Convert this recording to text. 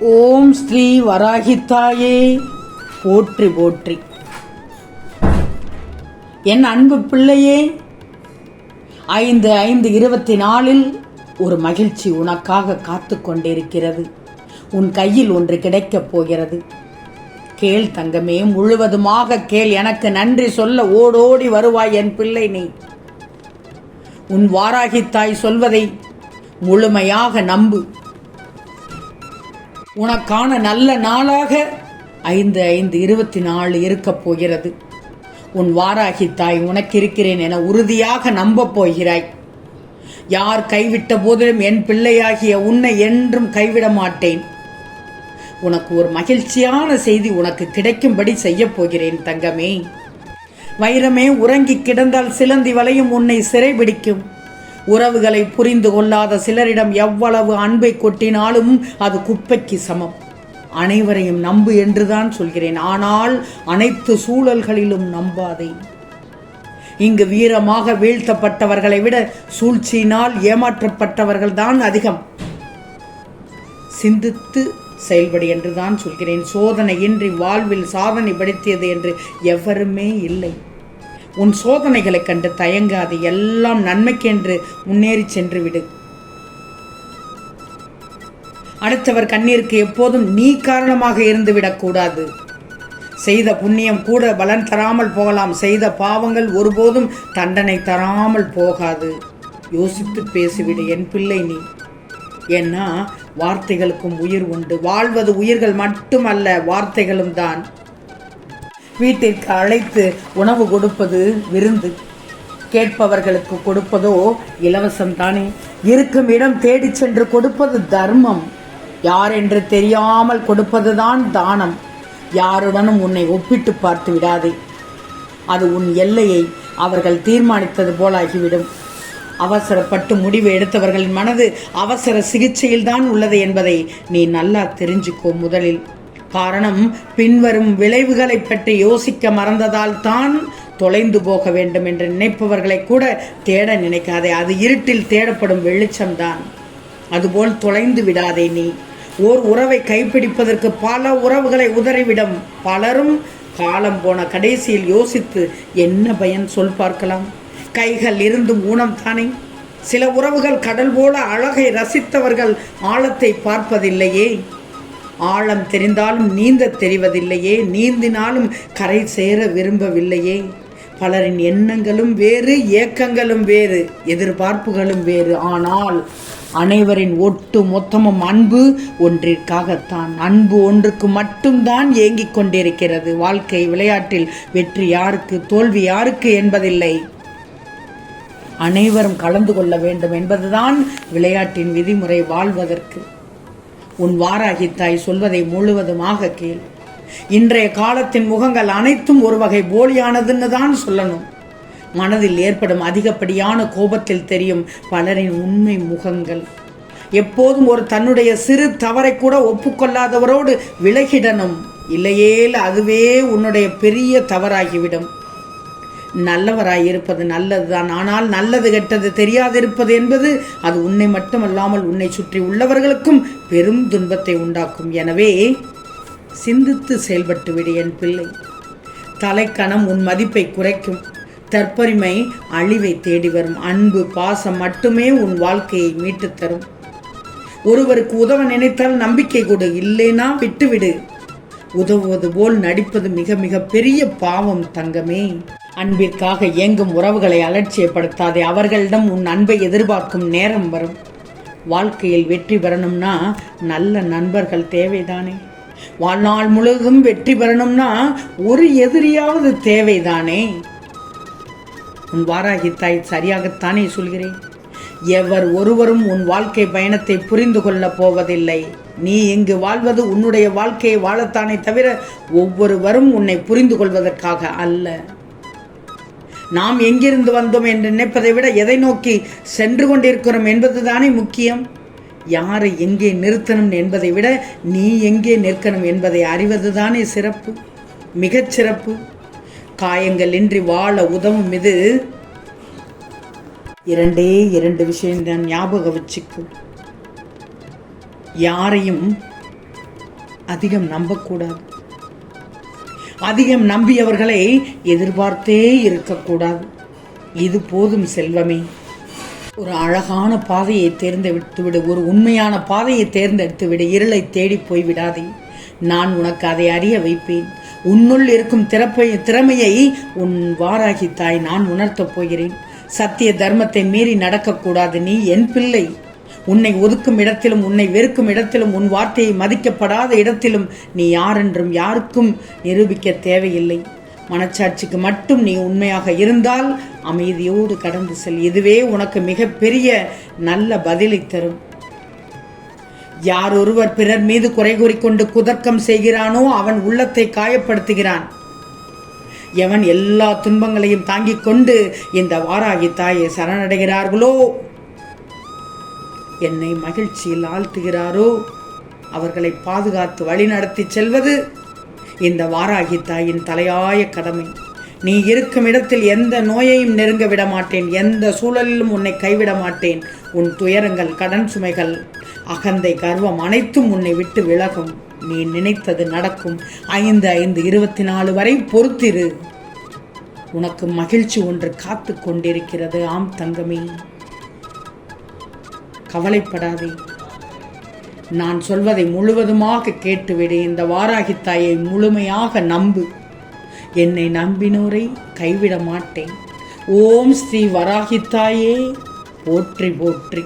ஓம் ஸ்ரீ வராகித்தாயே. போற்றி போற்றி. என் அன்பு பிள்ளையே ஐந்து ஐந்து இருபத்தி நாலில் ஒரு மகிழ்ச்சி உனக்காக காத்து கொண்டிருக்கிறது. உன் கையில் ஒன்று கிடைக்கப் போகிறது. கேள் தங்கமே முழுவதுமாக கேள். எனக்கு நன்றி சொல்ல ஓடோடி வருவாய் என் பிள்ளை நீ. உன் வாராகித்தாய் சொல்வதை முழுமையாக நம்பு. உனக்கான நல்ல நாளாக ஐந்து ஐந்து இருபத்தி நாலு இருக்கப் போகிறது. உன் வாராகி தாய் உனக்கு இருக்கிறேன் என உறுதியாக நம்பப் போகிறாய். யார் கைவிட்ட போதிலும் என் பிள்ளையாகிய உன்னை என்றும் கைவிட மாட்டேன். உனக்கு ஒரு மகிழ்ச்சியான செய்தி உனக்கு கிடைக்கும்படி செய்யப் போகிறேன் தங்கமே. வைரமே உறங்கி கிடந்தால் சிலந்தி வலையும் உன்னை சிறைபிடிக்கும். உறவுகளை புரிந்து கொள்ளாத சிலரிடம் எவ்வளவு அன்பை கொட்டினாலும் அது குப்பைக்கு சமம். அனைவரையும் நம்பு என்றுதான் சொல்கிறேன். ஆனால் அனைத்து சூழல்களிலும் நம்பாதே. இங்கு வீரமாக வீழ்த்தப்பட்டவர்களை விட சூழ்ச்சியினால் ஏமாற்றப்பட்டவர்கள் தான் அதிகம். சிந்தித்து செயல்படு என்றுதான் சொல்கிறேன். சோதனையின்றி வாழ்வில் சாதனை படுத்தியது என்று எவருமே இல்லை. உன் சோதனைகளைக் கண்டு தயங்காது எல்லாம் நன்மைக்கென்று முன்னேறி சென்று விடு அடுத்தவர் கண்ணீருக்கு எப்போதும் நீ காரணமாக இருந்து விடக்கூடாது செய்த புண்ணியம் கூட பலன் தராமல் போகலாம். செய்த பாவங்கள் ஒருபோதும் தண்டனை தராமல் போகாது. யோசித்து பேசிவிடு என் பிள்ளை நீ. ஏன்னா வார்த்தைகளுக்கும் உயிர் உண்டு. வாழ்வது உயிர்கள் மட்டுமல்ல வார்த்தைகளும் தான். வீட்டிற்கு அழைத்து உணவு கொடுப்பது விருந்து. கேட்பவர்களுக்கு கொடுப்பதோ இலவசம் தானே இருக்கும் இடம் தேடி சென்று கொடுப்பது தர்மம். யார் என்று தெரியாமல் கொடுப்பதுதான் தானம். யாருடனும் உன்னை ஒப்பிட்டு பார்த்து விடாதே. அது உன் எல்லையை அவர்கள் தீர்மானித்தது போலாகிவிடும். அவசரப்பட்டு முடிவு எடுத்தவர்களின் மனது அவசர சிகிச்சையில்தான் உள்ளது என்பதை நீ நல்லா தெரிஞ்சுக்கோ முதலில். காரணம் பின்வரும் விளைவுகளை பற்றி யோசிக்க மறந்ததால் தான் தொலைந்து போக வேண்டும் என்று நினைப்பவர்களை கூட தேட நினைக்காதே. அது இருட்டில் தேடப்படும் வெளிச்சம்தான். அதுபோல் தொலைந்து விடாதே நீ. ஓர் உறவை கைப்பிடிப்பதற்கு பல உறவுகளை உதறிவிடும். பலரும் காலம் போன கடைசியில் யோசித்து என்ன பயன் சொல் பார்க்கலாம். கைகள் இருந்தும் ஊனம் தானே. சில உறவுகள் கடல் போல அழகை ரசித்தவர்கள் ஆழத்தை பார்ப்பதில்லையே. ஆழம் தெரிந்தாலும் நீந்த தெரிவதில்லையே. நீந்தினாலும் கரை சேர விரும்பவில்லையே. பலரின் எண்ணங்களும் வேறு ஏக்கங்களும் வேறு எதிர்பார்ப்புகளும் வேறு. ஆனால் அனைவரின் ஒட்டு மொத்தமும் அன்பு ஒன்றிற்காகத்தான். அன்பு ஒன்றுக்கு மட்டும்தான் ஏங்கிக் கொண்டிருக்கிறது. வாழ்க்கை விளையாட்டில் வெற்றி யாருக்கு தோல்வி யாருக்கு என்பதில்லை. அனைவரும் கலந்து கொள்ள வேண்டும் என்பதுதான் விளையாட்டின் விதிமுறை வாழ்வதற்கு. உன் வாராகி தாய் சொல்வதை முழுவதுமாக கேள். இன்றைய காலத்தின் முகங்கள் அனைத்தும் ஒரு வகை போலியானதுன்னு தான் சொல்லணும். மனதில் ஏற்படும் அதிகப்படியான கோபத்தில் தெரியும் பலரின் உண்மை முகங்கள். எப்போதும் ஒரு தன்னுடைய சிறு தவறை கூட ஒப்புக்கொள்ளாதவரோடு விலகிடணும். இல்லையேல் அதுவே உன்னுடைய பெரிய தவறாகிவிடும். நல்லவராய் இருப்பது நல்லதுதான். ஆனால் நல்லது கெட்டது தெரியாதிருப்பது என்பது அது உன்னை மட்டுமல்லாமல் உன்னை சுற்றி உள்ளவர்களுக்கும் பெரும் துன்பத்தை உண்டாக்கும். எனவே சிந்தித்து செயல்பட்டு விடு என் பிள்ளை. தலைக்கணம் உன் மதிப்பை குறைக்கும். தற்பரிமை அழிவை தேடி வரும். அன்பு பாசம் மட்டுமே உன் வாழ்க்கையை மீட்டுத் தரும். ஒருவருக்கு உதவ நினைத்தால் நம்பிக்கை கொடு. இல்லைனா விட்டுவிடு. உதவுவது போல் நடிப்பது மிக மிக பெரிய பாவம் தங்கமே. அன்பிற்காக இயங்கும் உறவுகளை அலட்சியப்படுத்தாதே அவர்களிடம் உன் அன்பை எதிர்பார்க்கும் நேரம் வரும். வாழ்க்கையில் வெற்றி பெறணும்னா நல்ல நண்பர்கள் தேவைதானே. வாழ்நாள் முழுவதும் வெற்றி பெறணும்னா ஒரு எதிரியாவது தேவைதானே. உன் வாராகி தாய் சரியாகத்தானே சொல்கிறேன். எவர் ஒருவரும் உன் வாழ்க்கை பயணத்தை புரிந்து கொள்ளப் போவதில்லை. நீ இங்கு வாழ்வது உன்னுடைய வாழ்க்கையை வாழத்தானே தவிர ஒவ்வொருவரும் உன்னை புரிந்து கொள்வதற்காக அல்ல. நாம் எங்கிருந்து வந்தோம் என்று நினைப்பதை விட எதை நோக்கி சென்று கொண்டிருக்கிறோம் என்பதுதானே முக்கியம். யாரை எங்கே நிறுத்தணும் என்பதை விட நீ எங்கே நிற்கணும் என்பதை அறிவதுதானே சிறப்பு மிகச் சிறப்பு. காயங்கள் இன்றி வாழ உதவும் இது இரண்டே இரண்டு விஷயம் தான் ஞாபகம் வச்சுக்கும் யாரையும் அதிகம் நம்பக்கூடாது. அதிகம் நம்பியவர்களை எதிர்பார்த்தே இருக்கக்கூடாது. இது போதும் செல்வமே. ஒரு அழகான பாதையை தேர்ந்தெடுத்து விடு. ஒரு உண்மையான பாதையை தேர்ந்தெடுத்து விடு. இருளை தேடி போய் விடாதே. நான் உனக்கு அதை அறிய வைப்பேன். உன்னுள் இருக்கும் திறப்பை திறமையை உன் வாராகி தாய் நான் உணர்த்தப் போகிறேன். சத்திய தர்மத்தை மீறி நடக்கக்கூடாது. நீ என் பிள்ளை. உன்னை ஒதுக்கும் இடத்திலும் உன்னை வெறுக்கும் இடத்திலும் உன் வார்த்தையை மதிக்கப்படாத இடத்திலும் நீ யாரென்றும் யாருக்கும் நிரூபிக்க தேவையில்லை. மனச்சாட்சிக்கு மட்டும் நீ உண்மையாக இருந்தால் அமைதியோடு கடந்து செல். இதுவே உனக்கு மிகப்பெரிய நல்ல பதிலை தரும். யார் ஒருவர் பிறர் மீது குறை கூறிக்கொண்டு குதர்க்கம் செய்கிறானோ அவன் உள்ளத்தை காயப்படுத்துகிறான். எவன் எல்லா துன்பங்களையும் தாங்கிக் கொண்டு இந்த வாராகி தாயை சரணடைகிறார்களோ? என்னை மகிழ்ச்சியில் ஆழ்த்துகிறாரோ? அவர்களை பாதுகாத்து வழிநடத்தி செல்வது இந்த வாராகி தாயின் தலையாய கடமை. நீ இருக்கும் இடத்தில் எந்த நோயையும் நெருங்க விட மாட்டேன். எந்த சூழலிலும் உன்னை கைவிட மாட்டேன். உன் துயரங்கள் கடன் சுமைகள் அகந்தை கர்வம் அனைத்தும் உன்னை விட்டு விலகும். நீ நினைத்தது நடக்கும். ஐந்து ஐந்து இருபத்தி நாலு வரை பொறுத்திரு. உனக்கு மகிழ்ச்சி ஒன்று காத்து கொண்டிருக்கிறது. ஆம் தங்கமே. கவலைப்படாதே. நான் சொல்வதை முழுவதுமாக கேட்டுவிடு. இந்த வாராகி தாயை முழுமையாக நம்பு. என்னை நம்பினோரை கைவிட மாட்டேன். ஓம் ஸ்ரீ வராகி தாயே போற்றி போற்றி.